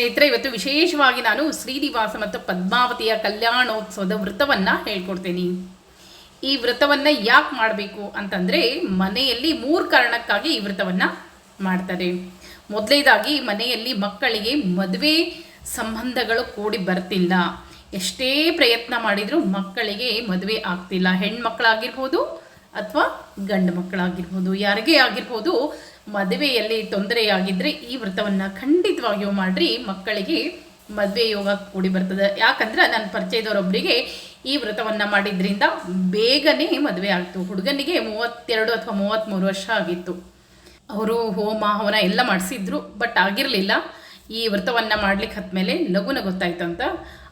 ಸ್ನೇಹಿತರೆ, ಇವತ್ತು ವಿಶೇಷವಾಗಿ ನಾನು ಶ್ರೀನಿವಾಸ ಮತ್ತು ಪದ್ಮಾವತಿಯ ಕಲ್ಯಾಣೋತ್ಸವದ ವ್ರತವನ್ನು ಹೇಳ್ಕೊಡ್ತೀನಿ. ಈ ವ್ರತವನ್ನು ಯಾಕೆ ಮಾಡಬೇಕು ಅಂತಂದರೆ, ಮನೆಯಲ್ಲಿ ಮೂರು ಕಾರಣಕ್ಕಾಗಿ ಈ ವ್ರತವನ್ನು ಮಾಡ್ತಾರೆ. ಮೊದಲೇದಾಗಿ, ಮನೆಯಲ್ಲಿ ಮಕ್ಕಳಿಗೆ ಮದುವೆ ಸಂಬಂಧಗಳು ಕೂಡಿ ಬರ್ತಿಲ್ಲ. ಎಷ್ಟೇ ಪ್ರಯತ್ನ ಮಾಡಿದರೂ ಮಕ್ಕಳಿಗೆ ಮದುವೆ ಆಗ್ತಿಲ್ಲ. ಹೆಣ್ಮಕ್ಳಾಗಿರ್ಬೋದು ಅಥವಾ ಗಂಡು ಮಕ್ಕಳಾಗಿರ್ಬೋದು. ಯಾರಿಗೇ ಆಗಿರ್ಬೋದು ಮದುವೆಯಲ್ಲಿ ತೊಂದರೆಯಾಗಿದ್ದರೆ ಈ ವ್ರತವನ್ನು ಖಂಡಿತವಾಗಿಯೂ ಮಾಡ್ರಿ. ಮಕ್ಕಳಿಗೆ ಮದುವೆ ಯೋಗ ಕೂಡಿ ಬರ್ತದೆ. ಯಾಕಂದ್ರೆ ನನ್ನ ಪರಿಚಯದವರೊಬ್ಬರಿಗೆ ಈ ವ್ರತವನ್ನು ಮಾಡಿದ್ರಿಂದ ಬೇಗನೆ ಮದುವೆ ಆಗ್ತು. ಹುಡುಗನಿಗೆ ಮೂವತ್ತೆರಡು ಅಥವಾ ಮೂವತ್ತ್ಮೂರು ವರ್ಷ ಆಗಿತ್ತು. ಅವರು ಹೋಮ, ಹವನ ಎಲ್ಲ ಮಾಡಿಸಿದ್ರು, ಬಟ್ ಆಗಿರಲಿಲ್ಲ. ಈ ವ್ರತವನ್ನು ಮಾಡ್ಲಿಕ್ಕೆ ಹತ್ಮೇಲೆ ಲಘುನ ಅಂತ.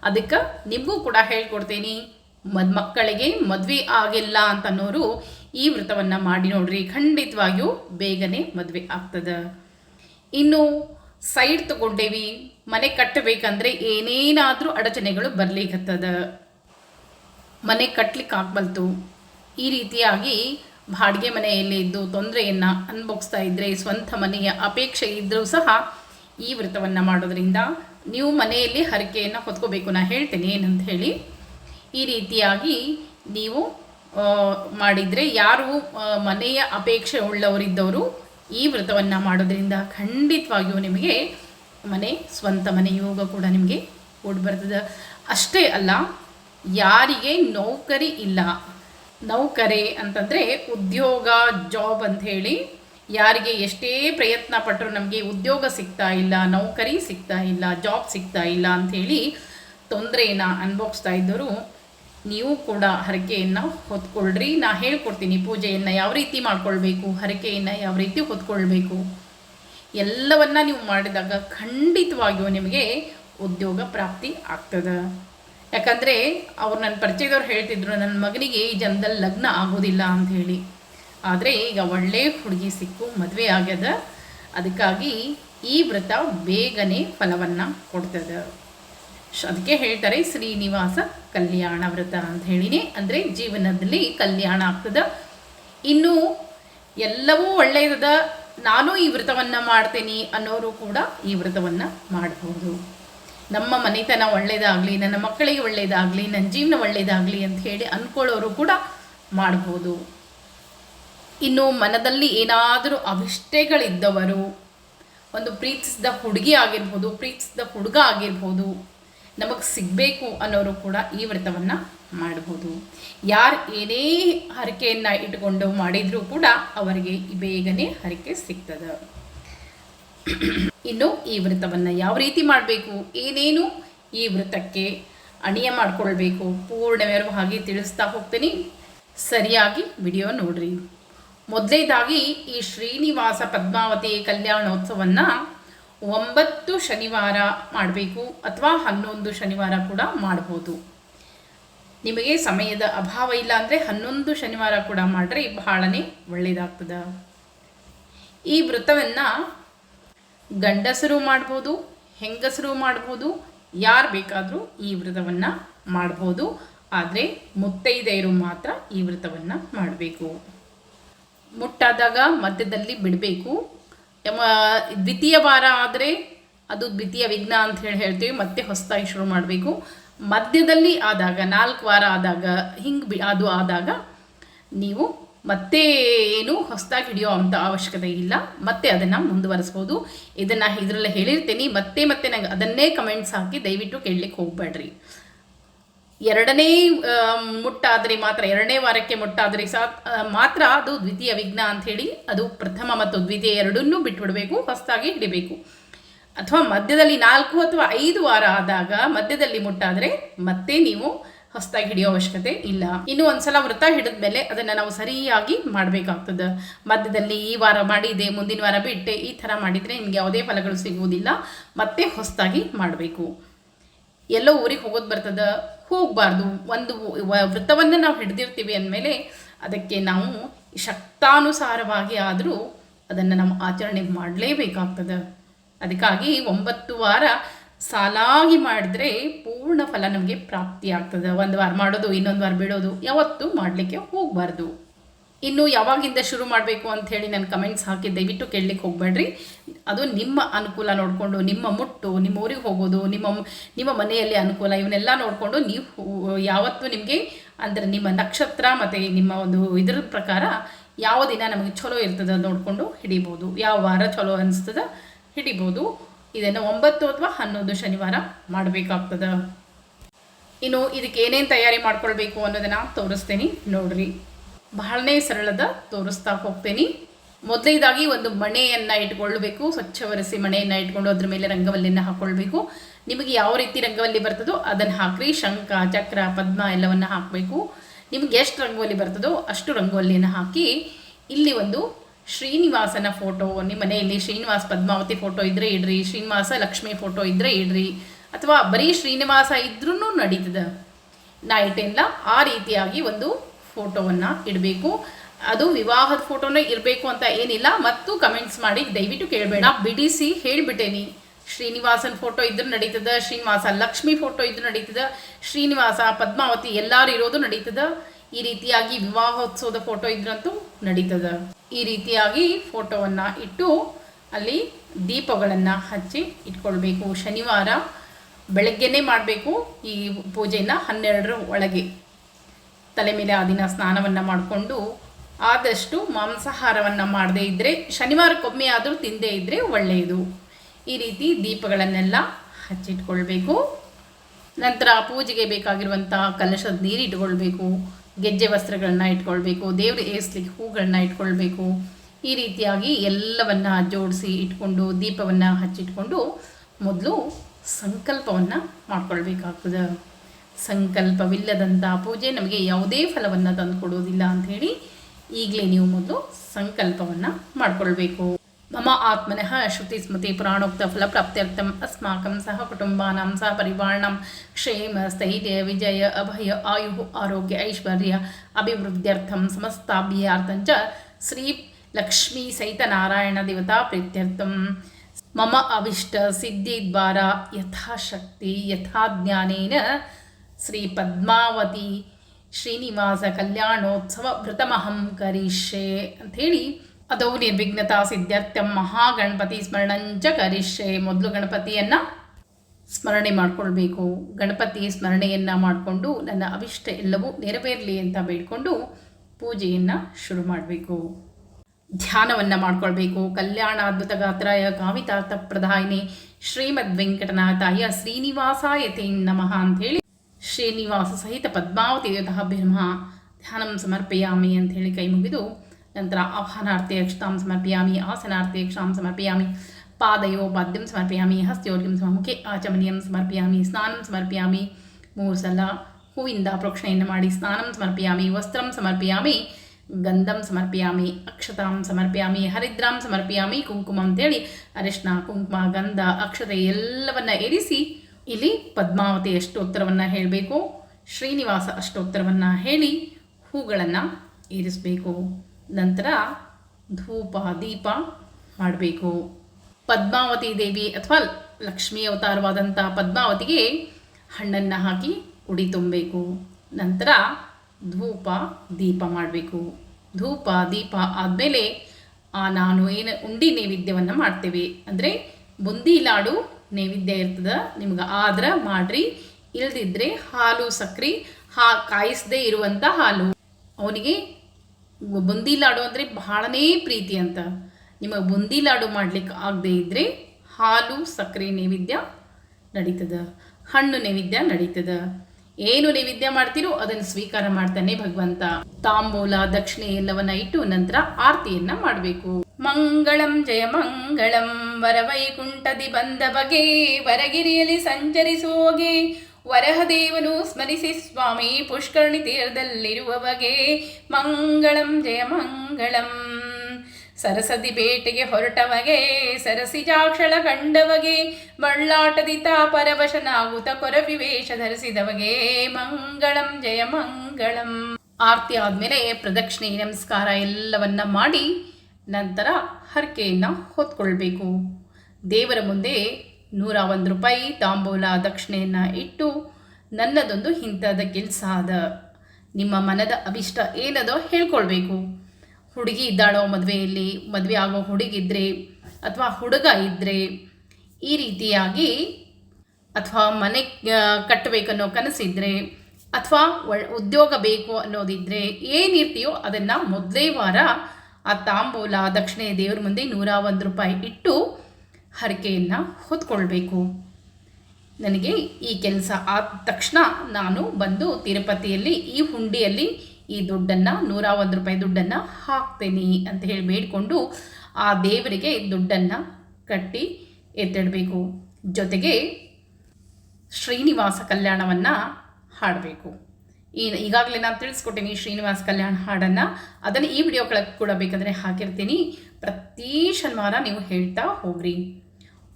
ಅದಕ್ಕೆ ನಿಮಗೂ ಕೂಡ ಹೇಳ್ಕೊಡ್ತೀನಿ. ಮದ್ ಮಕ್ಕಳಿಗೆ ಮದುವೆ ಆಗಿಲ್ಲ ಅಂತನ್ನೋರು ಈ ವ್ರತವನ್ನು ಮಾಡಿ ನೋಡ್ರಿ. ಖಂಡಿತವಾಗಿಯೂ ಬೇಗನೆ ಮದುವೆ ಆಗ್ತದೆ. ಇನ್ನು ಸೈಡ್ ತಗೊಂಡೇವಿ. ಮನೆ ಕಟ್ಟಬೇಕಂದ್ರೆ ಏನೇನಾದರೂ ಅಡಚಣೆಗಳು ಬರ್ಲಿಕ್ಕತ್ತದ ಮನೆ ಕಟ್ಲಿಕ್ಕೆ ಆಗ್ಬಲ್ತು. ಈ ರೀತಿಯಾಗಿ ಬಾಡಿಗೆ ಮನೆಯಲ್ಲಿ ಇದ್ದು ತೊಂದರೆಯನ್ನು ಅನುಭವಿಸ್ತಾ ಇದ್ದರೆ ಸ್ವಂತ ಮನೆಯ ಅಪೇಕ್ಷೆ ಇದ್ದರೂ ಸಹ ಈ ವ್ರತವನ್ನು ಮಾಡೋದ್ರಿಂದ ನೀವು ಮನೆಯಲ್ಲಿ ಹರಕೆಯನ್ನು ಹೊತ್ಕೋಬೇಕು ನಾನು ಹೇಳ್ತೇನೆ ಏನಂತ ಹೇಳಿ. ಈ ರೀತಿಯಾಗಿ ನೀವು ಮಾಡಿದರೆ ಯಾರು ಮನೆಯ ಅಪೇಕ್ಷೆ ಉಳ್ಳವರಿದ್ದವರು ಈ ವ್ರತವನ್ನು ಮಾಡೋದ್ರಿಂದ ಖಂಡಿತವಾಗಿಯೂ ನಿಮಗೆ ಮನೆ, ಸ್ವಂತ ಮನೆ ಯೋಗ ಕೂಡ ನಿಮಗೆ ಬರ್ತದೆ. ಅಷ್ಟೇ ಅಲ್ಲ, ಯಾರಿಗೆ ನೌಕರಿ ಇಲ್ಲ, ನೌಕರಿ ಅಂತಂದರೆ ಉದ್ಯೋಗ, ಜಾಬ್ ಅಂತ ಹೇಳಿ ಯಾರಿಗೆ ಎಷ್ಟೇ ಪ್ರಯತ್ನ ಪಟ್ಟರು ನಮಗೆ ಉದ್ಯೋಗ ಸಿಗ್ತಾ ಇಲ್ಲ, ನೌಕರಿ ಸಿಗ್ತಾ ಇಲ್ಲ, ಜಾಬ್ ಸಿಗ್ತಾ ಇಲ್ಲ ಅಂಥೇಳಿ ತೊಂದರೆಯನ್ನು ಅನುಭವಿಸ್ತಾ ಇದ್ದರು ನೀವು ಕೂಡ ಹರಕೆಯನ್ನು ಹೊತ್ಕೊಳ್ರಿ. ನಾ ಹೇಳ್ಕೊಡ್ತೀನಿ ಪೂಜೆಯನ್ನು ಯಾವ ರೀತಿ ಮಾಡ್ಕೊಳ್ಬೇಕು, ಹರಕೆಯನ್ನು ಯಾವ ರೀತಿ ಹೊತ್ಕೊಳ್ಬೇಕು. ಎಲ್ಲವನ್ನ ನೀವು ಮಾಡಿದಾಗ ಖಂಡಿತವಾಗಿಯೂ ನಿಮಗೆ ಉದ್ಯೋಗ ಪ್ರಾಪ್ತಿ ಆಗ್ತದೆ. ಯಾಕಂದರೆ ಅವ್ರು ನನ್ನ ಪರಿಚಯದವ್ರು ಹೇಳ್ತಿದ್ರು ನನ್ನ ಮಗನಿಗೆ ಈ ಜನದಲ್ಲಿ ಲಗ್ನ ಆಗೋದಿಲ್ಲ ಅಂತ ಹೇಳಿ. ಆದರೆ ಈಗ ಒಳ್ಳೆ ಹುಡುಗಿ ಸಿಕ್ಕು, ಮದುವೆ ಆಗ್ಯದ. ಅದಕ್ಕಾಗಿ ಈ ವ್ರತ ಬೇಗನೆ ಫಲವನ್ನು ಕೊಡ್ತದೆ. ಅದಕ್ಕೆ ಹೇಳ್ತಾರೆ ಶ್ರೀನಿವಾಸ ಕಲ್ಯಾಣ ವ್ರತ ಅಂತ ಹೇಳಿನಿ. ಅಂದರೆ ಜೀವನದಲ್ಲಿ ಕಲ್ಯಾಣ ಆಗ್ತದೆ. ಇನ್ನು ಎಲ್ಲವೂ ಒಳ್ಳೆಯದ ನಾನು ಈ ವ್ರತವನ್ನು ಮಾಡ್ತೇನೆ ಅನ್ನೋರು ಕೂಡ ಈ ವ್ರತವನ್ನು ಮಾಡಬಹುದು ನಮ್ಮ ಮನೆತನ ಒಳ್ಳೆಯದಾಗಲಿ ನನ್ನ ಮಕ್ಕಳಿಗೆ ಒಳ್ಳೆಯದಾಗಲಿ ನನ್ನ ಜೀವನ ಒಳ್ಳೆಯದಾಗಲಿ ಅಂತ ಹೇಳಿ ಅಂದ್ಕೊಳ್ಳೋರು ಕೂಡ ಮಾಡ್ಬೋದು. ಇನ್ನು ಮನದಲ್ಲಿ ಏನಾದರೂ ಅಭಿಷ್ಟೆಗಳಿದ್ದವರು, ಒಂದು ಪ್ರೀತಿಸಿದ ಹುಡುಗಿ ಆಗಿರ್ಬೋದು, ಪ್ರೀತಿಸಿದ ಹುಡುಗ ಆಗಿರ್ಬೋದು ನಮಗೆ ಸಿಗಬೇಕು ಅನ್ನೋರು ಕೂಡ ಈ ವ್ರತವನ್ನು ಮಾಡಬಹುದು ಯಾರು ಏನೇ ಹರಕೆಯನ್ನು ಇಟ್ಕೊಂಡು ಮಾಡಿದರೂ ಕೂಡ ಅವರಿಗೆ ಬೇಗನೆ ಹರಕೆ ಸಿಗ್ತದೆ. ಇನ್ನು ಈ ವ್ರತವನ್ನು ಯಾವ ರೀತಿ ಮಾಡಬೇಕು, ಏನೇನು ಈ ವ್ರತಕ್ಕೆ ಅಣಿಯ ಮಾಡ್ಕೊಳ್ಬೇಕು ಹಾಗೆ ತಿಳಿಸ್ತಾ ಹೋಗ್ತೀನಿ. ಸರಿಯಾಗಿ ವಿಡಿಯೋ ನೋಡ್ರಿ. ಮೊದಲೇದಾಗಿ ಈ ಶ್ರೀನಿವಾಸ ಪದ್ಮಾವತಿ ಕಲ್ಯಾಣೋತ್ಸವವನ್ನು ಒಂಬತ್ತು ಶನಿವಾರ ಮಾಡಬೇಕು ಅಥವಾ ಹನ್ನೊಂದು ಶನಿವಾರ ಕೂಡ ಮಾಡ್ಬೋದು. ನಿಮಗೆ ಸಮಯದ ಅಭಾವ ಇಲ್ಲ ಅಂದರೆ ಹನ್ನೊಂದು ಶನಿವಾರ ಕೂಡ ಮಾಡ್ರಿ ಬಹಳನೇ ಒಳ್ಳೆಯದಾಗ್ತದೆ ಈ ವ್ರತವನ್ನು ಗಂಡಸರು ಮಾಡ್ಬೋದು, ಹೆಂಗಸರು ಮಾಡ್ಬೋದು, ಯಾರು ಬೇಕಾದರೂ ಈ ವ್ರತವನ್ನು ಮಾಡ್ಬೋದು. ಆದರೆ ಮುತ್ತೈದೆಯರು ಮಾತ್ರ ಈ ವ್ರತವನ್ನು ಮಾಡಬೇಕು. ಮುಟ್ಟಾದಾಗ ಮಧ್ಯದಲ್ಲಿ ಬಿಡಬೇಕು. ದ್ವಿತೀಯ ವಾರ ಆದರೆ ಅದು ದ್ವಿತೀಯ ವಿಘ್ನ ಅಂತ ಹೇಳಿ ಹೇಳ್ತೀವಿ, ಮತ್ತೆ ಹೊಸದಾಗಿ ಶುರು ಮಾಡಬೇಕು. ಮಧ್ಯದಲ್ಲಿ ಆದಾಗ, ನಾಲ್ಕು ವಾರ ಆದಾಗ, ಹಿಂಗೆ ಬಿ, ಅದು ಆದಾಗ ನೀವು ಮತ್ತೆ ಏನು ಹೊಸದಾಗಿ ಹಿಡಿಯೋ ಅಂಥ ಅವಶ್ಯಕತೆ ಇಲ್ಲ. ಮತ್ತೆ ಅದನ್ನು ಮುಂದುವರಿಸ್ಬೋದು. ಇದನ್ನು ಇದರಲ್ಲೇ ಹೇಳಿರ್ತೀನಿ. ಮತ್ತೆ ಮತ್ತೆ ನಂಗೆ ಅದನ್ನೇ ಕಮೆಂಟ್ಸ್ ಹಾಕಿ ದಯವಿಟ್ಟು ಕೇಳಲಿಕ್ಕೆ ಹೋಗಬೇಡ್ರಿ. ಎರಡನೇ ಮುಟ್ಟಾದರೆ ಮಾತ್ರ, ಎರಡನೇ ವಾರಕ್ಕೆ ಮುಟ್ಟಾದರೆ ಸಾ ಮಾತ್ರ ಅದು ದ್ವಿತೀಯ ವಿಘ್ನ ಅಂಥೇಳಿ ಅದು ಪ್ರಥಮ ಮತ್ತು ದ್ವಿತೀಯ ಎರಡನ್ನೂ ಬಿಟ್ಬಿಡಬೇಕು, ಹೊಸದಾಗಿ ಹಿಡಿಬೇಕು. ಅಥವಾ ಮಧ್ಯದಲ್ಲಿ ನಾಲ್ಕು ಅಥವಾ ಐದು ವಾರ ಆದಾಗ ಮಧ್ಯದಲ್ಲಿ ಮುಟ್ಟಾದರೆ ಮತ್ತೆ ನೀವು ಹೊಸದಾಗಿ ಹಿಡಿಯೋ ಅವಶ್ಯಕತೆ ಇಲ್ಲ. ಇನ್ನು ಒಂದ್ಸಲ ಹಿಡಿದ ಮೇಲೆ ಅದನ್ನು ನಾವು ಸರಿಯಾಗಿ ಮಾಡಬೇಕಾಗ್ತದೆ. ಮಧ್ಯದಲ್ಲಿ ಈ ವಾರ ಮಾಡಿದೆ, ಮುಂದಿನ ವಾರ ಬಿಟ್ಟೆ, ಈ ಥರ ಮಾಡಿದರೆ ನಿಮ್ಗೆ ಯಾವುದೇ ಫಲಗಳು ಸಿಗುವುದಿಲ್ಲ. ಮತ್ತೆ ಹೊಸದಾಗಿ ಮಾಡಬೇಕು. ಎಲ್ಲೋ ಊರಿಗೆ ಹೋಗೋದು ಬರ್ತದ? ಹೋಗಬಾರ್ದು. ಒಂದು ವೃತ್ತವನ್ನು ನಾವು ಹಿಡ್ದಿರ್ತೀವಿ ಅಂದಮೇಲೆ ಅದಕ್ಕೆ ನಾವು ಶಕ್ತಾನುಸಾರವಾಗಿ ಆದರೂ ಅದನ್ನು ನಾವು ಆಚರಣೆ ಮಾಡಲೇಬೇಕಾಗ್ತದೆ. ಅದಕ್ಕಾಗಿ ಒಂಬತ್ತು ವಾರ ಸಾಲಾಗಿ ಮಾಡಿದ್ರೆ ಪೂರ್ಣ ಫಲ ನಮಗೆ ಪ್ರಾಪ್ತಿ ಆಗ್ತದೆ ಒಂದು ವಾರ ಮಾಡೋದು, ಇನ್ನೊಂದು ವಾರ ಬಿಡೋದು ಯಾವತ್ತೂ ಮಾಡಲಿಕ್ಕೆ ಹೋಗಬಾರ್ದು. ಇನ್ನು ಯಾವಾಗಿಂದ ಶುರು ಮಾಡಬೇಕು ಅಂತ ಹೇಳಿ ನಾನು ಕಮೆಂಟ್ಸ್ ಹಾಕಿ ದಯವಿಟ್ಟು ಕೇಳಲಿಕ್ಕೆ ಹೋಗಬೇಡ್ರಿ. ಅದು ನಿಮ್ಮ ಅನುಕೂಲ ನೋಡಿಕೊಂಡು, ನಿಮ್ಮ ಮುಟ್ಟು, ನಿಮ್ಮ ಊರಿಗೆ ಹೋಗೋದು, ನಿಮ್ಮ ನಿಮ್ಮ ಮನೆಯಲ್ಲಿ ಅನುಕೂಲ, ಇವನ್ನೆಲ್ಲ ನೋಡಿಕೊಂಡು ನೀವು ಯಾವತ್ತೂ ನಿಮಗೆ ಅಂದರೆ ನಿಮ್ಮ ನಕ್ಷತ್ರ ಮತ್ತು ನಿಮ್ಮ ಒಂದು ಇದ್ರ ಪ್ರಕಾರ ಯಾವ ದಿನ ನಮಗೆ ಚಲೋ ಇರ್ತದೆ ನೋಡಿಕೊಂಡು ಹಿಡಿಬೋದು. ಯಾವ ವಾರ ಚಲೋ ಅನಿಸ್ತದ ಹಿಡಿಬೋದು. ಇದನ್ನು ಒಂಬತ್ತು ಅಥವಾ ಹನ್ನೊಂದು ಶನಿವಾರ ಮಾಡಬೇಕಾಗ್ತದೆ. ಇನ್ನು ಇದಕ್ಕೆ ಏನೇನು ತಯಾರಿ ಮಾಡ್ಕೊಳ್ಬೇಕು ಅನ್ನೋದನ್ನು ತೋರಿಸ್ತೀನಿ ನೋಡ್ರಿ. ಬಹಳನೇ ಸರಳದ ತೋರಿಸ್ತಾ ಹೋಗ್ತೇನೆ. ಮೊದಲನೇದಾಗಿ ಒಂದು ಮಣೆಯನ್ನು ಇಟ್ಕೊಳ್ಬೇಕು ಸ್ವಚ್ಛ ಒರೆಸಿ ಮಣೆಯನ್ನು ಇಟ್ಕೊಂಡು ಅದ್ರ ಮೇಲೆ ರಂಗವಲ್ಲಿನ ಹಾಕ್ಕೊಳ್ಬೇಕು ನಿಮಗೆ ಯಾವ ರೀತಿ ರಂಗವಲ್ಲಿ ಬರ್ತದೋ ಅದನ್ನು ಹಾಕ್ರಿ. ಶಂಖ, ಚಕ್ರ, ಪದ್ಮ ಎಲ್ಲವನ್ನು ಹಾಕಬೇಕು. ನಿಮಗೆ ಎಷ್ಟು ರಂಗೋಲಿ ಬರ್ತದೋ ಅಷ್ಟು ರಂಗೋಲಿಯನ್ನು ಹಾಕಿ ಇಲ್ಲಿ ಒಂದು ಶ್ರೀನಿವಾಸನ ಫೋಟೋ, ನಿಮ್ಮ ಮನೆಯಲ್ಲಿ ಶ್ರೀನಿವಾಸ ಪದ್ಮಾವತಿ ಫೋಟೋ ಇದ್ರೆ ಇಡ್ರಿ, ಶ್ರೀನಿವಾಸ ಲಕ್ಷ್ಮಿ ಫೋಟೋ ಇದ್ರೆ ಇಡ್ರಿ. ಅಥವಾ ಬರೀ ಶ್ರೀನಿವಾಸ ಇದ್ರೂ ನಡೀತದೆ. ನೈಟ್ ಆ ರೀತಿಯಾಗಿ ಒಂದು ಫೋಟೋವನ್ನು ಇಡಬೇಕು. ಅದು ವಿವಾಹದ ಫೋಟೋನೇ ಇರಬೇಕು ಅಂತ ಏನಿಲ್ಲ. ಮತ್ತು ಕಮೆಂಟ್ಸ್ ಮಾಡಿ ದಯವಿಟ್ಟು ಕೇಳಬೇಡ. ಬಿಡಿಸಿ ಹೇಳಿಬಿಟ್ಟೇನಿ. ಶ್ರೀನಿವಾಸನ್ ಫೋಟೋ ಇದ್ರೂ ನಡೀತದ, ಶ್ರೀನಿವಾಸ ಲಕ್ಷ್ಮಿ ಫೋಟೋ ಇದ್ರೂ ನಡೀತದ, ಶ್ರೀನಿವಾಸ, ಪದ್ಮಾವತಿ ಎಲ್ಲರೂ ಇರೋದು ನಡೀತದ. ಈ ರೀತಿಯಾಗಿ ವಿವಾಹೋತ್ಸವದ ಫೋಟೋ ಇದ್ರಂತೂ ನಡೀತದ. ಈ ರೀತಿಯಾಗಿ ಫೋಟೋವನ್ನು ಇಟ್ಟು ಅಲ್ಲಿ ದೀಪಗಳನ್ನು ಹಚ್ಚಿ ಇಟ್ಕೊಳ್ಬೇಕು. ಶನಿವಾರ ಬೆಳಗ್ಗೆನೇ ಮಾಡಬೇಕು ಈ ಪೂಜೆಯನ್ನು ಹನ್ನೆರಡರ ಒಳಗೆ. ತಲೆ ಮೇಲೆ ಆ ದಿನ ಸ್ನಾನವನ್ನು ಮಾಡಿಕೊಂಡು ಆದಷ್ಟು ಮಾಂಸಾಹಾರವನ್ನು ಮಾಡದೇ ಇದ್ದರೆ ಶನಿವಾರಕ್ಕೊಮ್ಮೆ ಆದರೂ ತಿಂದೇ ಇದ್ದರೆ ಒಳ್ಳೆಯದು. ಈ ರೀತಿ ದೀಪಗಳನ್ನೆಲ್ಲ ಹಚ್ಚಿಟ್ಕೊಳ್ಬೇಕು. ನಂತರ ಪೂಜೆಗೆ ಬೇಕಾಗಿರುವಂಥ ಕಲಶದ ನೀರು ಇಟ್ಕೊಳ್ಬೇಕು. ಗೆಜ್ಜೆ ವಸ್ತ್ರಗಳನ್ನ ಇಟ್ಕೊಳ್ಬೇಕು. ದೇವ್ರ ಏರಿಸ್ಲಿಕ್ಕೆ ಹೂಗಳನ್ನ ಇಟ್ಕೊಳ್ಬೇಕು. ಈ ರೀತಿಯಾಗಿ ಎಲ್ಲವನ್ನು ಜೋಡಿಸಿ ಇಟ್ಕೊಂಡು ದೀಪವನ್ನು ಹಚ್ಚಿಟ್ಕೊಂಡು ಮೊದಲು ಸಂಕಲ್ಪವನ್ನು ಮಾಡ್ಕೊಳ್ಬೇಕಾಗ್ತದೆ. ಸಂಕಲ್ಪವಿಲ್ಲದಂಥ ಪೂಜೆ ನಮಗೆ ಯಾವುದೇ ಫಲವನ್ನು ತಂದುಕೊಡೋದಿಲ್ಲ ಅಂಥೇಳಿ ಈಗಲೇ ನೀವು ಮೊದಲು ಸಂಕಲ್ಪವನ್ನು ಮಾಡಿಕೊಳ್ಬೇಕು. ಮಮ ಆತ್ಮನಃ ಶ್ರುತಿ ಸ್ಮೃತಿ ಪುರಾಣೋಕ್ತ ಫಲ ಪ್ರಾಪ್ತ್ಯರ್ಥಂ ಅಸ್ಮಾಕಂ ಸಹ ಕುಟುಂಬಾಂ ಸಹ ಪರಿವಾರಣಂ. ಕ್ಷೇಮ, ಸ್ಥೈರ್ಯ, ವಿಜಯ, ಅಭಯ ಆಯು ಆರೋಗ್ಯ, ಐಶ್ವರ್ಯ, ಅಭಿವೃದ್ಧ್ಯರ್ಥಂ ಸಮಸ್ತಾಭ್ಯಾರ್ಥಂಚ ಶ್ರೀ ಲಕ್ಷ್ಮೀ ಸಹಿತ ನಾರಾಯಣ ದೇವತಾ ಪ್ರೀತ್ಯರ್ಥಂ ಮಮ ಅವಿಷ್ಟ ಸಿದ್ಧಿದ್ವಾರ ಯಥಾಶಕ್ತಿ ಯಥಾ ಜ್ಞಾನೇನ ಶ್ರೀ ಪದ್ಮಾವತಿ ಶ್ರೀನಿವಾಸ ಕಲ್ಯಾಣೋತ್ಸವ ಭೃತಮಹಂ ಕರಿಷ್ಯೆ ಅಂಥೇಳಿ ಅದೌ ನಿರ್ವಿಘ್ನತಾ ಸಿದ್ಧಾರ್ಥಂ ಮಹಾಗಣಪತಿ ಸ್ಮರಣಂಚ ಕರಿಷ್ಯೆ. ಮೊದಲು ಗಣಪತಿಯನ್ನು ಸ್ಮರಣೆ ಮಾಡಿಕೊಳ್ಬೇಕು. ಗಣಪತಿ ಸ್ಮರಣೆಯನ್ನು ಮಾಡಿಕೊಂಡು ನನ್ನ ಅವಿಷ್ಟ ಎಲ್ಲವೂ ನೆರವೇರಲಿ ಅಂತ ಬೇಡಿಕೊಂಡು ಪೂಜೆಯನ್ನು ಶುರು ಮಾಡಬೇಕು. ಧ್ಯಾನವನ್ನು ಮಾಡಿಕೊಳ್ಬೇಕು. ಕಲ್ಯಾಣ ಅದ್ಭುತ ಗಾತ್ರಾಯ ಕಾವಿತಾರ್ಥ ಪ್ರಧಾಯಿನಿ ಶ್ರೀಮದ್ ವೆಂಕಟನಾಥಾಯ ಶ್ರೀನಿವಾಸಾಯ ತೇ ನಮಃ ಅಂಥೇಳಿ ಶ್ರೀನಿವಾಸ ಸಹಿತ ಪದ್ಮಾವತಿ ದೇವತಾಭ್ಯರ್ಮ ಧ್ಯಾನಂ ಸಮರ್ಪಯಾಮಿ ಹೇಳಿ ಕೈ ಮುಗಿದು ನಂತರ ಆಹ್ವಾನಾರ್ಥಿ ಅಕ್ಷತಾಂ ಸಮರ್ಪಯಾಮಿ, ಆಸನಾರ್ಥಿ ಅಕ್ಷಾಂ ಸಮರ್ಪಯಾಮಿ, ಪಾದಯೋ ಪಾದ್ಯಂ ಸಮರ್ಪಯಾಮಿ ಹಸ್ತ್ಯೋರ್ಗಂ ಮುಖೆ ಆಚಮನೀಯಂ ಸಮರ್ಪಯಾಮಿ, ಸ್ನಾನಂ ಸಮರ್ಪಯಾಮಿ ಮೂರು ಸಲ ಹೂವಿಂದ ಪ್ರೋಕ್ಷಣೆಯನ್ನು ಮಾಡಿ ಸ್ನಾನಂ ಸಮರ್ಪಯಾಮಿ, ವಸ್ತ್ರಂ ಸಮರ್ಪಯಾಮಿ, ಗಂಧಂ ಸಮರ್ಪಯಾಮಿ, ಅಕ್ಷತಾಂ ಸಮರ್ಪಯಾಮಿ, ಹರಿದ್ರಾಂ ಸಮರ್ಪಯಾಮಿ, ಕುಂಕುಮ ಅಂತೇಳಿ ಅರಿಶಿನ ಕುಂಕುಮ, ಗಂಧ, ಅಕ್ಷತೆ ಎಲ್ಲವನ್ನ ಇರಿಸಿ ಇಲ್ಲಿ ಪದ್ಮಾವತಿ ಅಷ್ಟೋತ್ತರವನ್ನು ಹೇಳಬೇಕು, ಶ್ರೀನಿವಾಸ ಅಷ್ಟೋತ್ತರವನ್ನು ಹೇಳಿ ಹೂಗಳನ್ನು ಇರಿಸಬೇಕು. ನಂತರ ಧೂಪ, ದೀಪ ಮಾಡಬೇಕು ಪದ್ಮಾವತಿ ದೇವಿ ಅಥವಾ ಲಕ್ಷ್ಮೀ ಅವತಾರವಾದಂಥ ಪದ್ಮಾವತಿಗೆ ಹಣ್ಣನ್ನು ಹಾಕಿ ಉಡಿ ತುಂಬಬೇಕು. ನಂತರ ಧೂಪ, ದೀಪ ಮಾಡಬೇಕು. ಧೂಪ, ದೀಪ ಆದಮೇಲೆ ನಾನು ಏನು ಉಂಡಿ ನೈವೇದ್ಯವನ್ನು ಮಾಡ್ತೇವೆ. ಅಂದರೆ ಬುಂದಿ ಲಾಡು ನೈವೇದ್ಯ ಇರ್ತದ, ನಿಮ್ಗೆ ಆದ್ರೆ ಮಾಡ್ರಿ. ಇಲ್ದಿದ್ರೆ ಹಾಲು ಸಕ್ರೆ, ಹಾ ಕಾಯಿಸದೇ ಇರುವಂಥ ಹಾಲು. ಅವನಿಗೆ ಬುಂದಿ ಲಾಡು ಅಂದರೆ ಬಹಳನೇ ಪ್ರೀತಿ ಅಂತ. ನಿಮಗೆ ಬುಂದಿ ಲಾಡು ಮಾಡ್ಲಿಕ್ಕೆ ಆಗದೆ ಇದ್ದರೆ ಹಾಲು ಸಕ್ಕರೆ ನೈವೇದ್ಯ ನಡೀತದ, ಹಣ್ಣು ನೈವೇದ್ಯ ನಡೀತದ. ಏನು ನೈವೇದ್ಯ ಮಾಡ್ತೀರೋ ಅದನ್ನು ಸ್ವೀಕಾರ ಮಾಡ್ತಾನೆ ಭಗವಂತ. ತಾಂಬೂಲ, ದಕ್ಷಿಣೆ ಎಲ್ಲವನ್ನ ಇಟ್ಟು ನಂತರ ಆರತಿಯನ್ನ ಮಾಡಬೇಕು. ಮಂಗಳಂ ಜಯ ಮಂಗಳಂ. ವರವೈಕುಂಠದಿ ಬಂದ ಬಗೆ ವರಗಿರಿಯಲ್ಲಿ ಸಂಚರಿಸೋಗೆ ವರಹದೇವನು ಸ್ಮರಿಸಿ ಸ್ವಾಮಿ ಪುಷ್ಕರಣಿ ತೀರದಲ್ಲಿರುವ ಬಗೆ ಮಂಗಳಂ ಜಯ ಮಂಗಳಂ. ಸರಸದಿ ಬೇಟೆಗೆ ಹೊರಟವಗೆ ಸರಸಿಜಾಕ್ಷಳ ಕಂಡವಗೆ ಬಳ್ಳಾಟದಿ ಪರವಶನಾಗುತ ಕೊರವಿ ವೇಷ ಧರಿಸಿದವಗೆ, ಮಂಗಳಂ ಜಯ ಮಂಗಳಂ. ಆರತಿ ಆದಮೇಲೆ ಪ್ರದಕ್ಷಿಣೆ ನಮಸ್ಕಾರ ಎಲ್ಲವನ್ನ ಮಾಡಿ ನಂತರ ಹರಕೆಯನ್ನು ಹೊತ್ಕೊಳ್ಬೇಕು. ದೇವರ ಮುಂದೆ ನೂರ ಒಂದು ರೂಪಾಯಿ ತಾಂಬೂಲ ದಕ್ಷಿಣೆಯನ್ನು ಇಟ್ಟು ನನ್ನದೊಂದು ಇಂಥದ ಕೆಲಸ ಅದ. ನಿಮ್ಮ ಮನದ ಅಭಿಷ್ಟ ಏನದೋ ಹೇಳ್ಕೊಳ್ಬೇಕು. ಹುಡುಗಿ ಇದ್ದಾಳೋ ಮದುವೆಯಲ್ಲಿ, ಮದುವೆ ಆಗೋ ಹುಡುಗಿದ್ರೆ ಅಥವಾ ಹುಡುಗ ಇದ್ದರೆ ಈ ರೀತಿಯಾಗಿ ಅಥವಾ ಮನೆ ಕಟ್ಟಬೇಕನ್ನೋ ಕನಸಿದ್ರೆ ಅಥವಾ ಉದ್ಯೋಗ ಬೇಕು ಅನ್ನೋದಿದ್ರೆ ಏನಿರ್ತೀಯೋ ಅದನ್ನು ಮೊದಲೇ ವಾರ ಆ ತಾಂಬೂಲ ದಕ್ಷಿಣೆ ದೇವ್ರ ಮುಂದೆ ನೂರ ಒಂದು ರೂಪಾಯಿ ಇಟ್ಟು ಹರಕೆಯನ್ನು ಹೊತ್ಕೊಳ್ಬೇಕು. ನನಗೆ ಈ ಕೆಲಸ ಆದ ತಕ್ಷಣ ನಾನು ಬಂದು ತಿರುಪತಿಯಲ್ಲಿ ಈ ಹುಂಡಿಯಲ್ಲಿ ಈ ದುಡ್ಡನ್ನು, ನೂರ ಒಂದು ರೂಪಾಯಿ ದುಡ್ಡನ್ನು ಹಾಕ್ತೇನೆ ಅಂತ ಹೇಳಿ ಬೇಡಿಕೊಂಡು ಆ ದೇವರಿಗೆ ದುಡ್ಡನ್ನು ಕಟ್ಟಿ ಎತ್ತಿಡಬೇಕು. ಜೊತೆಗೆ ಶ್ರೀನಿವಾಸ ಕಲ್ಯಾಣವನ್ನು ಹಾಡಬೇಕು. ಈ ಈಗಾಗಲೇ ನಾನು ತಿಳಿಸ್ಕೊಟ್ಟೀನಿ ಶ್ರೀನಿವಾಸ್ ಕಲ್ಯಾಣ್ ಹಾಡನ್ನು. ಅದನ್ನು ಈ ವಿಡಿಯೋ ಕೆಳಗೆ ಕೂಡ ಬೇಕಂದರೆ ಹಾಕಿರ್ತೀನಿ. ಪ್ರತಿ ಶನಿವಾರ ನೀವು ಹೇಳ್ತಾ ಹೋಗ್ರಿ.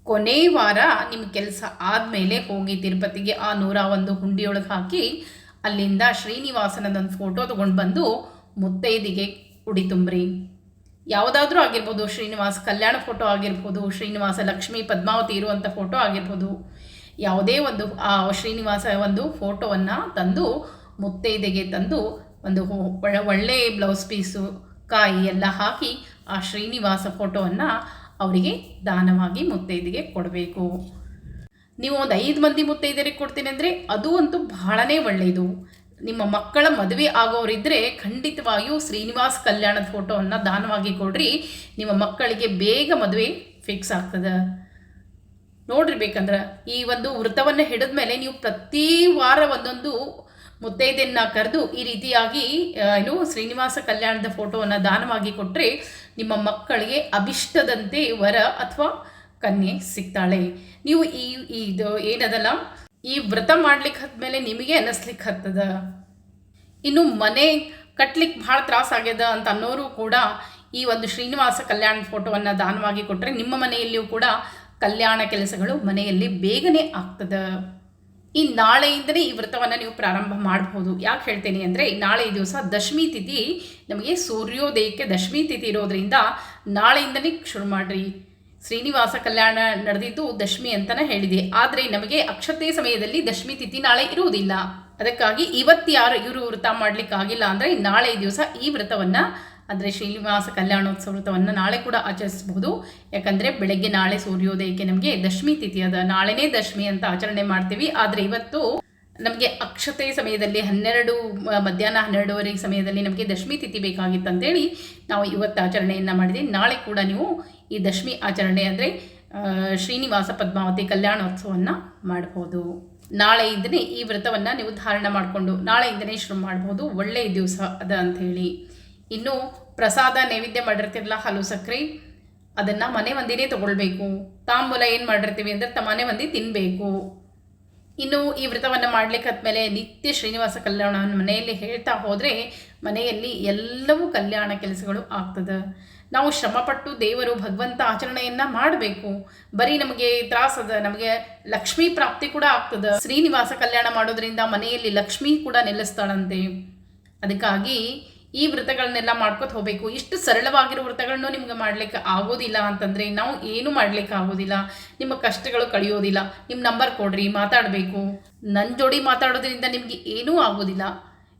ಕೊನೆ ವಾರ ನಿಮ್ಮ ಕೆಲಸ ಆದಮೇಲೆ ಹೋಗಿ ತಿರುಪತಿಗೆ ಆ ನೂರ ಒಂದು ಹುಂಡಿಯೊಳಗೆ ಹಾಕಿ ಅಲ್ಲಿಂದ ಶ್ರೀನಿವಾಸನದೊಂದು ಫೋಟೋ ತೊಗೊಂಡು ಬಂದು ಮುತ್ತೈದಿಗೆ ಉಡಿ ತುಂಬ್ರಿ. ಯಾವುದಾದ್ರೂ ಆಗಿರ್ಬೋದು, ಶ್ರೀನಿವಾಸ ಕಲ್ಯಾಣ ಫೋಟೋ ಆಗಿರ್ಬೋದು, ಶ್ರೀನಿವಾಸ ಲಕ್ಷ್ಮಿ ಪದ್ಮಾವತಿ ಇರುವಂಥ ಫೋಟೋ ಆಗಿರ್ಬೋದು. ಯಾವುದೇ ಒಂದು, ಆ ಶ್ರೀನಿವಾಸ ಒಂದು ಫೋಟೋವನ್ನು ತಂದು ಮುತ್ತೈದೆಗೆ ತಂದು ಒಂದು ಒಳ್ಳೆ- ಬ್ಲೌಸ್ ಪೀಸು ಕಾಯಿ ಎಲ್ಲ ಹಾಕಿ ಆ ಶ್ರೀನಿವಾಸ ಫೋಟೋವನ್ನು ಅವರಿಗೆ ದಾನವಾಗಿ ಮುತ್ತೈದೆಗೆ ಕೊಡಬೇಕು. ನೀವು ಒಂದು ಐದು ಮಂದಿ ಮುತ್ತೈದೆಯರಿಗೆ ಕೊಡ್ತೀನಿ ಅಂದರೆ ಅದು ಅಂತೂ ಬಹಳನೇ ಒಳ್ಳೆಯದು ನಿಮ್ಮ ಮಕ್ಕಳ ಮದುವೆ ಆಗೋರಿದ್ದರೆ ಖಂಡಿತವಾಗಿಯೂ ಶ್ರೀನಿವಾಸ್ ಕಲ್ಯಾಣದ ಫೋಟೋವನ್ನು ದಾನವಾಗಿ ಕೊಡ್ರಿ. ನಿಮ್ಮ ಮಕ್ಕಳಿಗೆ ಬೇಗ ಮದುವೆ ಫಿಕ್ಸ್ ಆಗ್ತದೆ. ನೋಡಿರಿ ಬೇಕಂದ್ರೆ ಈ ಒಂದು ವೃತ್ತವನ್ನು ಹಿಡಿದ ಮೇಲೆ ನೀವು ಪ್ರತಿ ವಾರ ಒಂದೊಂದು ಮುತ್ತೈದೆಯನ್ನ ಕರೆದು ಈ ರೀತಿಯಾಗಿ ಏನು ಶ್ರೀನಿವಾಸ ಕಲ್ಯಾಣದ ಫೋಟೋವನ್ನು ದಾನವಾಗಿ ಕೊಟ್ಟರೆ ನಿಮ್ಮ ಮಕ್ಕಳಿಗೆ ಅಭಿಷ್ಟದಂತೆ ವರ ಅಥವಾ ಕನ್ಯೆ ಸಿಗ್ತಾಳೆ. ನೀವು ಈ ಇದು ಏನದಲ್ಲ, ಈ ವ್ರತ ಮಾಡ್ಲಿಕ್ಕೆ ಹತ್ಮೇಲೆ ನಿಮಗೆ ಅನ್ನಿಸ್ಲಿಕ್ಕೆ ಹತ್ತದ. ಇನ್ನು ಮನೆ ಕಟ್ಲಿಕ್ಕೆ ಭಾಳ ತ್ರಾಸಾಗ್ಯದ ಅಂತ ಅನ್ನೋರು ಕೂಡ ಈ ಒಂದು ಶ್ರೀನಿವಾಸ ಕಲ್ಯಾಣ ಫೋಟೋವನ್ನು ದಾನವಾಗಿ ಕೊಟ್ಟರೆ ನಿಮ್ಮ ಮನೆಯಲ್ಲಿಯೂ ಕೂಡ ಕಲ್ಯಾಣ ಕೆಲಸಗಳು ಮನೆಯಲ್ಲಿ ಬೇಗನೆ ಆಗ್ತದೆ. ಈ ನಾಳೆಯಿಂದಲೇ ಈ ವ್ರತವನ್ನು ನೀವು ಪ್ರಾರಂಭ ಮಾಡಬಹುದು ಯಾಕೆ ಹೇಳ್ತೀನಿ ಅಂದರೆ ನಾಳೆ ದಿವಸ ದಶಮಿ ತಿಥಿ ನಮಗೆ ಸೂರ್ಯೋದಯಕ್ಕೆ ದಶಮಿ ತಿಥಿ ಇರೋದ್ರಿಂದ ನಾಳೆಯಿಂದಲೇ ಶುರು ಮಾಡಿರಿ. ಶ್ರೀನಿವಾಸ ಕಲ್ಯಾಣ ನಡೆದಿದ್ದು ದಶಮಿ ಅಂತಲೇ ಹೇಳಿದೆ. ಆದರೆ ನಮಗೆ ಅಕ್ಷತೆ ಸಮಯದಲ್ಲಿ ದಶಮಿ ತಿಥಿ ನಾಳೆ ಇರುವುದಿಲ್ಲ. ಅದಕ್ಕಾಗಿ ಇವತ್ತು ಯಾರು ಇವರು ವ್ರತ ಮಾಡಲಿಕ್ಕಾಗಿಲ್ಲ ಅಂದರೆ ನಾಳೆ ದಿವಸ ಈ ವ್ರತವನ್ನು ಅಂದರೆ ಶ್ರೀನಿವಾಸ ಕಲ್ಯಾಣೋತ್ಸವ ವ್ರತವನ್ನು ನಾಳೆ ಕೂಡ ಆಚರಿಸಬಹುದು. ಯಾಕಂದರೆ ಬೆಳಗ್ಗೆ ನಾಳೆ ಸೂರ್ಯೋದಯಕ್ಕೆ ನಮಗೆ ದಶಮಿ ತಿಥಿ, ಅದ ನಾಳೆನೇ ದಶಮಿ ಅಂತ ಆಚರಣೆ ಮಾಡ್ತೀವಿ. ಆದರೆ ಇವತ್ತು ನಮಗೆ ಅಕ್ಷತೆ ಸಮಯದಲ್ಲಿ ಹನ್ನೆರಡು ಮಧ್ಯಾಹ್ನ ಹನ್ನೆರಡುವರೆ ಸಮಯದಲ್ಲಿ ನಮಗೆ ದಶಮಿ ತಿಥಿ ಬೇಕಾಗಿತ್ತು ಅಂತೇಳಿ ನಾವು ಇವತ್ತು ಆಚರಣೆಯನ್ನು ಮಾಡಿದ್ವಿ. ನಾಳೆ ಕೂಡ ನೀವು ಈ ದಶಮಿ ಆಚರಣೆ ಅಂದರೆ ಶ್ರೀನಿವಾಸ ಪದ್ಮಾವತಿ ಕಲ್ಯಾಣೋತ್ಸವವನ್ನು ಮಾಡ್ಬೋದು. ನಾಳೆಯಿಂದನೇ ಈ ವ್ರತವನ್ನು ನೀವು ಧಾರಣ ಮಾಡಿಕೊಂಡು ನಾಳೆಯಿಂದನೇ ಶುರು ಮಾಡ್ಬೋದು. ಒಳ್ಳೆಯ ದಿವಸ ಅದ ಅಂಥೇಳಿ ಇನ್ನು ಪ್ರಸಾದ ನೈವೇದ್ಯ ಮಾಡಿರ್ತಿರಲ್ಲ ಹಲವು ಸಕ್ಕರೆ ಅದನ್ನು ಮನೆ ಮಂದಿನೇ ತಗೊಳ್ಬೇಕು. ತಾಂಬೂಲ ಏನು ಮಾಡಿರ್ತೀವಿ ಅಂದರೆ ತಮ್ಮ ಮನೆ ಮಂದಿ ತಿನ್ನಬೇಕು ಇನ್ನು ಈ ವ್ರತವನ್ನು ಮಾಡ್ಲಿಕ್ಕೆ ಆದಮೇಲೆ ನಿತ್ಯ ಶ್ರೀನಿವಾಸ ಕಲ್ಯಾಣವನ್ನು ಮನೆಯಲ್ಲಿ ಹೇಳ್ತಾ ಹೋದರೆ ಮನೆಯಲ್ಲಿ ಎಲ್ಲವೂ ಕಲ್ಯಾಣ ಕೆಲಸಗಳು ಆಗ್ತದೆ. ನಾವು ಶ್ರಮಪಟ್ಟು ದೇವರು ಭಗವಂತ ಆಚರಣೆಯನ್ನು ಮಾಡಬೇಕು. ಬರೀ ನಮಗೆ ತ್ರಾಸದ ನಮಗೆ ಲಕ್ಷ್ಮೀ ಪ್ರಾಪ್ತಿ ಕೂಡ ಆಗ್ತದೆ. ಶ್ರೀನಿವಾಸ ಕಲ್ಯಾಣ ಮಾಡೋದ್ರಿಂದ ಮನೆಯಲ್ಲಿ ಲಕ್ಷ್ಮಿ ಕೂಡ ನೆಲೆಸ್ತಾಳಂತೆ. ಅದಕ್ಕಾಗಿ ಈ ವ್ರತಗಳನ್ನೆಲ್ಲ ಮಾಡ್ಕೊತ ಹೋಗಬೇಕು. ಇಷ್ಟು ಸರಳವಾಗಿರೋ ವ್ರತಗಳನ್ನು ನಿಮ್ಗೆ ಮಾಡ್ಲಿಕ್ಕೆ ಆಗೋದಿಲ್ಲ ಅಂತಂದ್ರೆ ನಾವು ಏನು ಮಾಡ್ಲಿಕ್ಕೆ ಆಗೋದಿಲ್ಲ. ನಿಮ್ಮ ಕಷ್ಟಗಳು ಕಳೆಯೋದಿಲ್ಲ. ನಿಮ್ಮ ನಂಬರ್ ಕೊಡ್ರಿ, ಮಾತಾಡಬೇಕು. ನನ್ನ ಜೋಡಿ ಮಾತಾಡೋದ್ರಿಂದ ನಿಮಗೆ ಏನೂ ಆಗೋದಿಲ್ಲ.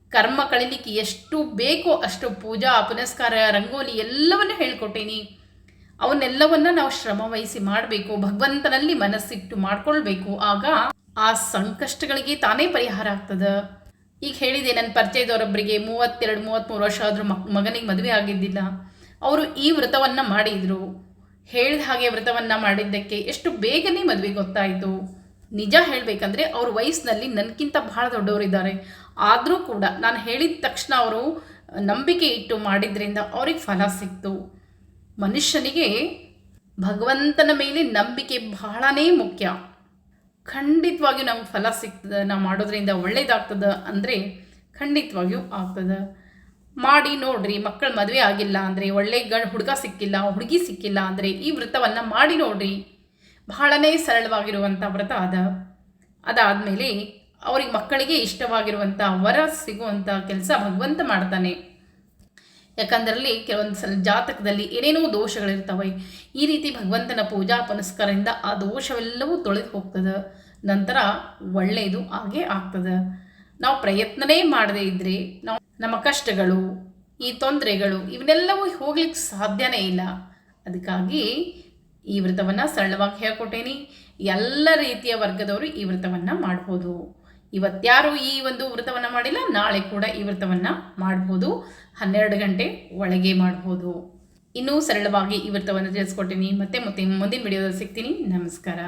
ಕರ್ಮ ಕಳಿಲಿಕ್ಕೆ ಎಷ್ಟು ಬೇಕೋ ಅಷ್ಟು ಪೂಜಾ, ಪುನಸ್ಕಾರ, ರಂಗೋಲಿ ಎಲ್ಲವನ್ನೂ ಹೇಳ್ಕೊಟ್ಟೇನಿ. ಅವನ್ನೆಲ್ಲವನ್ನ ನಾವು ಶ್ರಮ ವಹಿಸಿ ಮಾಡಬೇಕು. ಭಗವಂತನಲ್ಲಿ ಮನಸ್ಸಿಟ್ಟು ಮಾಡ್ಕೊಳ್ಬೇಕು. ಆಗ ಆ ಸಂಕಷ್ಟಗಳಿಗೆ ತಾನೇ ಪರಿಹಾರ ಆಗ್ತದೆ. ಈಗ ಹೇಳಿದೆ, ನನ್ನ ಪರಿಚಯದವರೊಬ್ಬರಿಗೆ ಮೂವತ್ತೆರಡು ಮೂವತ್ತ್ಮೂರು ವರ್ಷ ಆದರೂ ಮಗನಿಗೆ ಮದುವೆ ಆಗಿದ್ದಿಲ್ಲ. ಅವರು ಈ ವ್ರತವನ್ನು ಮಾಡಿದರು. ಹೇಳಿದ ಹಾಗೆ ವ್ರತವನ್ನು ಮಾಡಿದ್ದಕ್ಕೆ ಎಷ್ಟು ಬೇಗನೆ ಮದುವೆ ಗೊತ್ತಾಯಿತು. ನಿಜ ಹೇಳಬೇಕಂದ್ರೆ ಅವ್ರ ವಯಸ್ಸಿನಲ್ಲಿ ನನಗಿಂತ ಬಹಳ ದೊಡ್ಡವರಿದ್ದಾರೆ. ಆದರೂ ಕೂಡ ನಾನು ಹೇಳಿದ ತಕ್ಷಣ ಅವರು ನಂಬಿಕೆ ಇಟ್ಟು ಮಾಡಿದ್ರಿಂದ ಅವ್ರಿಗೆ ಫಲ ಸಿಕ್ತು. ಮನುಷ್ಯನಿಗೆ ಭಗವಂತನ ಮೇಲೆ ನಂಬಿಕೆ ಬಹಳನೇ ಮುಖ್ಯ. ಖಂಡಿತವಾಗಿಯೂ ನಮ್ಗೆ ಫಲ ಸಿಗ್ತದೆ ನಾವು ಮಾಡೋದ್ರಿಂದ ಒಳ್ಳೇದಾಗ್ತದೆ ಅಂದರೆ ಖಂಡಿತವಾಗಿಯೂ ಆಗ್ತದೆ. ಮಾಡಿ ನೋಡ್ರಿ, ಮಕ್ಕಳ ಮದುವೆ ಆಗಿಲ್ಲ ಅಂದರೆ, ಒಳ್ಳೆ ಗಂಡು ಹುಡುಗ ಸಿಕ್ಕಿಲ್ಲ, ಹುಡುಗಿ ಸಿಕ್ಕಿಲ್ಲ ಅಂದರೆ ಈ ವ್ರತವನ್ನು ಮಾಡಿ ನೋಡ್ರಿ. ಬಹಳನೇ ಸರಳವಾಗಿರುವಂಥ ವ್ರತ ಅದ. ಅದಾದಮೇಲೆ ಅವ್ರಿಗೆ ಮಕ್ಕಳಿಗೆ ಇಷ್ಟವಾಗಿರುವಂಥ ವರ ಸಿಗುವಂಥ ಕೆಲಸ ಭಗವಂತ ಮಾಡ್ತಾನೆ. ಯಾಕಂದ್ರಲ್ಲಿ ಕೆಲವೊಂದು ಸಲ ಜಾತಕದಲ್ಲಿ ಏನೇನೋ ದೋಷಗಳಿರ್ತವೆ, ಈ ರೀತಿ ಭಗವಂತನ ಪೂಜಾ ಪುನಸ್ಕಾರದಿಂದ ಆ ದೋಷವೆಲ್ಲವೂ ತೊಳೆದು ಹೋಗ್ತದೆ. ನಂತರ ಒಳ್ಳೆಯದು ಹಾಗೆ ಆಗ್ತದೆ. ನಾವು ಪ್ರಯತ್ನನೇ ಮಾಡದೇ ಇದ್ದರೆ ನಾವು ನಮ್ಮ ಕಷ್ಟಗಳು, ಈ ತೊಂದರೆಗಳು ಇವನ್ನೆಲ್ಲವೂ ಹೋಗ್ಲಿಕ್ಕೆ ಸಾಧ್ಯನೇ ಇಲ್ಲ. ಅದಕ್ಕಾಗಿ ಈ ವ್ರತವನ್ನು ಸರಳವಾಗಿ ಹೇಳ್ಕೊಟ್ಟೇನಿ. ಎಲ್ಲ ರೀತಿಯ ವರ್ಗದವರು ಈ ವ್ರತವನ್ನು ಮಾಡ್ಬೋದು. ಇವತ್ಯಾರು ಈ ಒಂದು ವ್ರತವನ್ನು ಮಾಡಿಲ್ಲ, ನಾಳೆ ಕೂಡ ಈ ವ್ರತವನ್ನು ಮಾಡ್ಬೋದು. ಹನ್ನೆರಡು ಗಂಟೆ ಒಳಗೆ ಮಾಡ್ಬೋದು. ಇನ್ನೂ ಸರಳವಾಗಿ ಈ ವ್ರತವನ್ನು ತಿಳಿಸ್ಕೊಟ್ಟಿನಿ ಮತ್ತೆ ಮತ್ತೆ ಮುಂದಿನ ವಿಡಿಯೋದಲ್ಲಿ ಸಿಗ್ತೀನಿ. ನಮಸ್ಕಾರ.